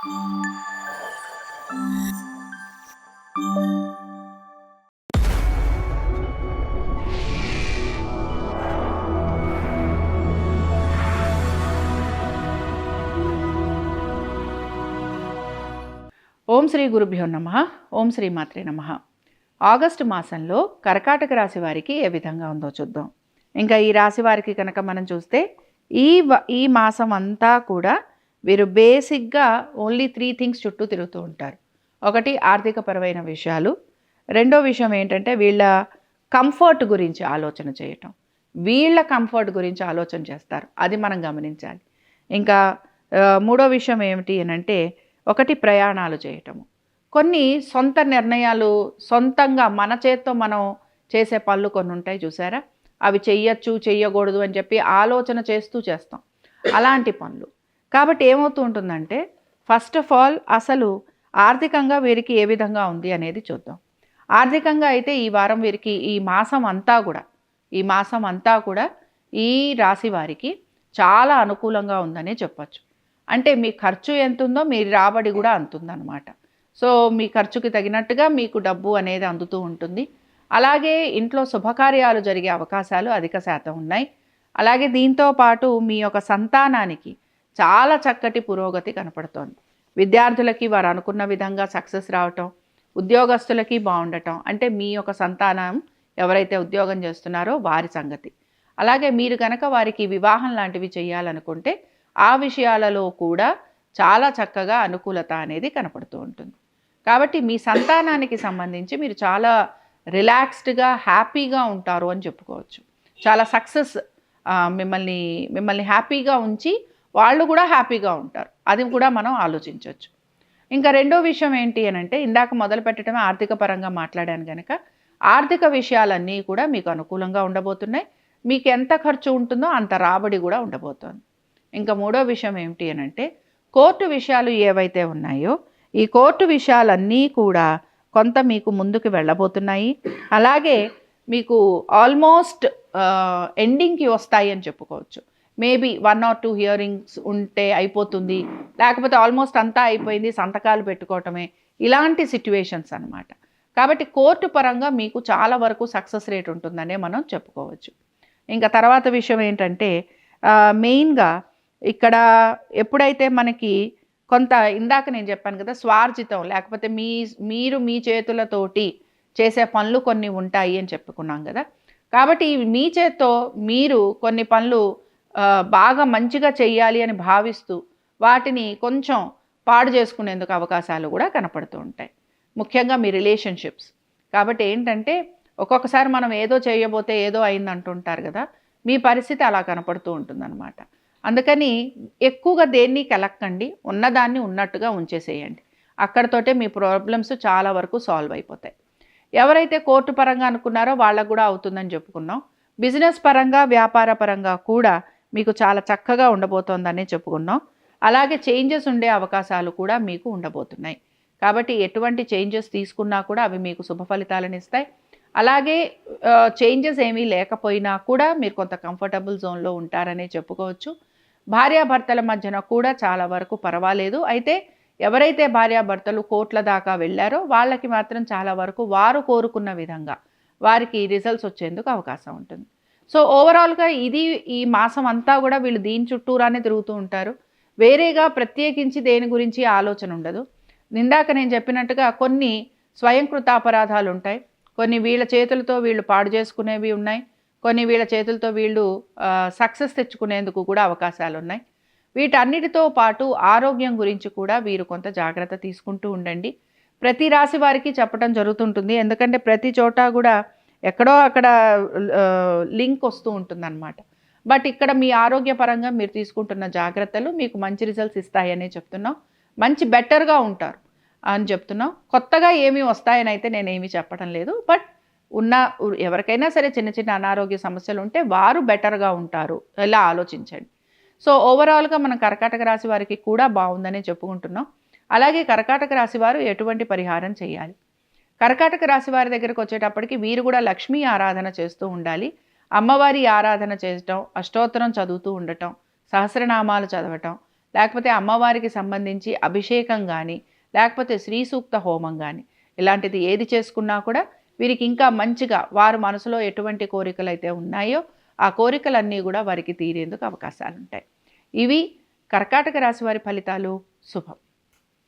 ఓం శ్రీ గురుభ్యో నమ. ఓం శ్రీ మాత్రే నమ. ఆగస్టు మాసంలో కర్కాటక రాశి వారికి ఏ విధంగా ఉందో చూద్దాం. ఇంకా ఈ రాశి వారికి కనుక మనం చూస్తే ఈ ఈ మాసం అంతా కూడా వీరు బేసిక్గా ఓన్లీ త్రీ థింగ్స్ చుట్టూ తిరుగుతూ ఉంటారు. ఒకటి ఆర్థికపరమైన విషయాలు రెండో విషయం ఏంటంటే వీళ్ళ కంఫర్ట్ గురించి ఆలోచన చేయటం. వీళ్ళ కంఫర్ట్ గురించి ఆలోచన చేస్తారు. అది మనం గమనించాలి. ఇంకా మూడో విషయం ఏమిటి అని అంటే ఒకటి ప్రయాణాలు చేయటము. కొన్ని సొంత నిర్ణయాలు సొంతంగా మన చేత్తో మనం చేసే పనులు కొన్ని ఉంటాయి చూసారా? అవి చెయ్యొచ్చు చెయ్యకూడదు అని చెప్పి ఆలోచన చేస్తూ చేస్తాం. అలాంటి పనులు. కాబట్టి ఏమవుతూ ఉంటుందంటే ఫస్ట్ ఆఫ్ ఆల్ అసలు ఆర్థికంగా వీరికి ఏ విధంగా ఉంది అనేది చూద్దాం. ఆర్థికంగా అయితే ఈ వారం వీరికి ఈ మాసం అంతా కూడా ఈ మాసం అంతా కూడా ఈ రాశి వారికి చాలా అనుకూలంగా ఉందనే చెప్పచ్చు. అంటే మీ ఖర్చు ఎంత ఉందో మీ రాబడి కూడా అంతుందన్నమాట. సో మీ ఖర్చుకి తగినట్టుగా మీకు డబ్బు అనేది అందుతూ ఉంటుంది. అలాగే ఇంట్లో శుభకార్యాలు జరిగే అవకాశాలు అధిక శాతం ఉన్నాయి. అలాగే దీంతో పాటు మీ యొక్క సంతానానికి చాలా చక్కటి పురోగతి కనపడుతోంది. విద్యార్థులకి వారు అనుకున్న విధంగా సక్సెస్ రావటం ఉద్యోగస్తులకి బాగుండటం అంటే మీ యొక్క సంతానం ఎవరైతే ఉద్యోగం చేస్తున్నారో వారి సంగతి. అలాగే మీరు కనుక వారికి వివాహం లాంటివి చేయాలనుకుంటే ఆ విషయాలలో కూడా చాలా చక్కగా అనుకూలత అనేది కనపడుతూ ఉంటుంది. కాబట్టి మీ సంతానానికి సంబంధించి మీరు చాలా రిలాక్స్డ్గా హ్యాపీగా ఉంటారు అని చెప్పుకోవచ్చు. చాలా సక్సెస్ మిమ్మల్ని మిమ్మల్ని హ్యాపీగా ఉంచి వాళ్ళు కూడా హ్యాపీగా ఉంటారు. అది కూడా మనం ఆలోచించవచ్చు ఇంకా రెండో విషయం ఏంటి అని అంటే ఇందాక మొదలు పెట్టడమే ఆర్థిక పరంగా మాట్లాడాను కనుక ఆర్థిక విషయాలన్నీ కూడా మీకు అనుకూలంగా ఉండబోతున్నాయి. మీకు ఎంత ఖర్చు ఉంటుందో అంత రాబడి కూడా ఉండబోతోంది. ఇంకా మూడో విషయం ఏమిటి అని అంటే కోర్టు విషయాలు ఏవైతే ఉన్నాయో ఈ కోర్టు విషయాలన్నీ కూడా కొంత మీకు ముందుకు వెళ్ళబోతున్నాయి. అలాగే మీకు ఆల్మోస్ట్ ఎండింగ్కి వస్తాయి అని చెప్పుకోవచ్చు. Maybe one or two hearings ఉంటే అయిపోతుంది. లేకపోతే ఆల్మోస్ట్ అంతా అయిపోయింది సంతకాలు పెట్టుకోవటమే. ఇలాంటి సిట్యువేషన్స్ అనమాట కాబట్టి కోర్టు పరంగా మీకు చాలా వరకు సక్సెస్ రేట్ ఉంటుందనే మనం చెప్పుకోవచ్చు. ఇంకా తర్వాత విషయం ఏంటంటే మెయిన్గా ఇక్కడ ఎప్పుడైతే మనకి కొంత ఇందాక నేను చెప్పాను కదా స్వార్జితం లేకపోతే మీ మీరు మీ చేతులతోటి చేసే పనులు కొన్ని ఉంటాయి అని చెప్పుకున్నాం కదా. కాబట్టి మీ చేత్తో మీరు కొన్ని పనులు బాగా మంచిగా చెయ్యాలి అని భావిస్తూ వాటిని కొంచెం పాడు చేసుకునేందుకు అవకాశాలు కూడా కనపడుతూ ఉంటాయి. ముఖ్యంగా మీ రిలేషన్షిప్స్. కాబట్టి ఏంటంటే ఒక్కొక్కసారి మనం ఏదో చేయబోతే ఏదో అయింది అంటుంటారు కదా మీ పరిస్థితి అలా కనపడుతూ ఉంటుందన్నమాట. అందుకని ఎక్కువగా దేన్ని కలక్కండి ఉన్నదాన్ని ఉన్నట్టుగా ఉంచేసేయండి. అక్కడతోటే మీ ప్రాబ్లమ్స్ చాలా వరకు సాల్వ్ అయిపోతాయి. ఎవరైతే కోర్టు పరంగా అనుకున్నారో వాళ్ళకు కూడా అవుతుందని చెప్పుకున్నాం. బిజినెస్ పరంగా వ్యాపార పరంగా కూడా మీకు చాలా చక్కగా ఉండబోతోందని చెప్పుకున్నాం. అలాగే చేంజెస్ ఉండే అవకాశాలు కూడా మీకు ఉండబోతున్నాయి. కాబట్టి ఎటువంటి చేంజెస్ తీసుకున్నా కూడా అవి మీకు శుభ ఫలితాలను ఇస్తాయి. అలాగే చేంజెస్ ఏమీ లేకపోయినా కూడా మీరు కొంత కంఫర్టబుల్ జోన్లో ఉంటారనే చెప్పుకోవచ్చు. భార్యాభర్తల మధ్యన కూడా చాలా వరకు పర్వాలేదు. అయితే ఎవరైతే భార్యాభర్తలు కోట్ల దాకా వెళ్ళారో వాళ్ళకి మాత్రం చాలా వరకు వారు కోరుకున్న విధంగా వారికి రిజల్ట్స్ వచ్చేందుకు అవకాశం ఉంటుంది. సో ఓవరాల్గా ఇది ఈ మాసం అంతా కూడా వీళ్ళు దీని చుట్టూరానే తిరుగుతూ ఉంటారు. వేరేగా ప్రత్యేకించి దేని గురించి ఆలోచన ఉండదు. నిందాక నేను చెప్పినట్టుగా కొన్ని స్వయంకృతాపరాధాలు ఉంటాయి. కొన్ని వీళ్ళ చేతులతో వీళ్ళు పాడు చేసుకునేవి ఉన్నాయి. కొన్ని వీళ్ళ చేతులతో వీళ్ళు సక్సెస్ తెచ్చుకునేందుకు కూడా అవకాశాలు ఉన్నాయి. వీటన్నిటితో పాటు ఆరోగ్యం గురించి కూడా వీరు కొంత జాగ్రత్త తీసుకుంటూ ఉండండి. ప్రతి రాశి వారికి చెప్పడం జరుగుతుంటుంది. ఎందుకంటే ప్రతి చోట కూడా ఎక్కడో అక్కడ లింక్ వస్తూ ఉంటుందన్నమాట. బట్ ఇక్కడ మీ ఆరోగ్యపరంగా మీరు తీసుకుంటున్న జాగ్రత్తలు మీకు మంచి రిజల్ట్స్ ఇస్తాయనే చెప్తున్నాం. మంచి బెటర్గా ఉంటారు అని చెప్తున్నాం. కొత్తగా ఏమీ వస్తాయని అయితే నేను చెప్పడం లేదు. బట్ ఉన్న ఎవరికైనా సరే చిన్న చిన్న అనారోగ్య సమస్యలు ఉంటే వారు బెటర్గా ఉంటారు. ఇలా ఆలోచించండి. సో ఓవరాల్గా మనం కర్కాటక రాశి వారికి కూడా బాగుందనే చెప్పుకుంటున్నాం. అలాగే కర్కాటక రాశి వారు ఎటువంటి పరిహారం చేయాలి? కర్కాటక రాశి వారి దగ్గరకు వచ్చేటప్పటికి వీరు కూడా లక్ష్మీ ఆరాధన చేస్తూ ఉండాలి. అమ్మవారి ఆరాధన చేయటం అష్టోత్తరం చదువుతూ ఉండటం సహస్రనామాలు చదవటం లేకపోతే అమ్మవారికి సంబంధించి అభిషేకం కానీ లేకపోతే శ్రీ సూక్త హోమం కానీ ఇలాంటిది ఏది చేసుకున్నా కూడా వీరికి ఇంకా మంచిగా వారు మనసులో ఎటువంటి కోరికలు అయితే ఉన్నాయో ఆ కోరికలన్నీ కూడా వారికి తీరేందుకు అవకాశాలు ఉంటాయి ఇవి కర్కాటక రాశి వారి ఫలితాలు. శుభం.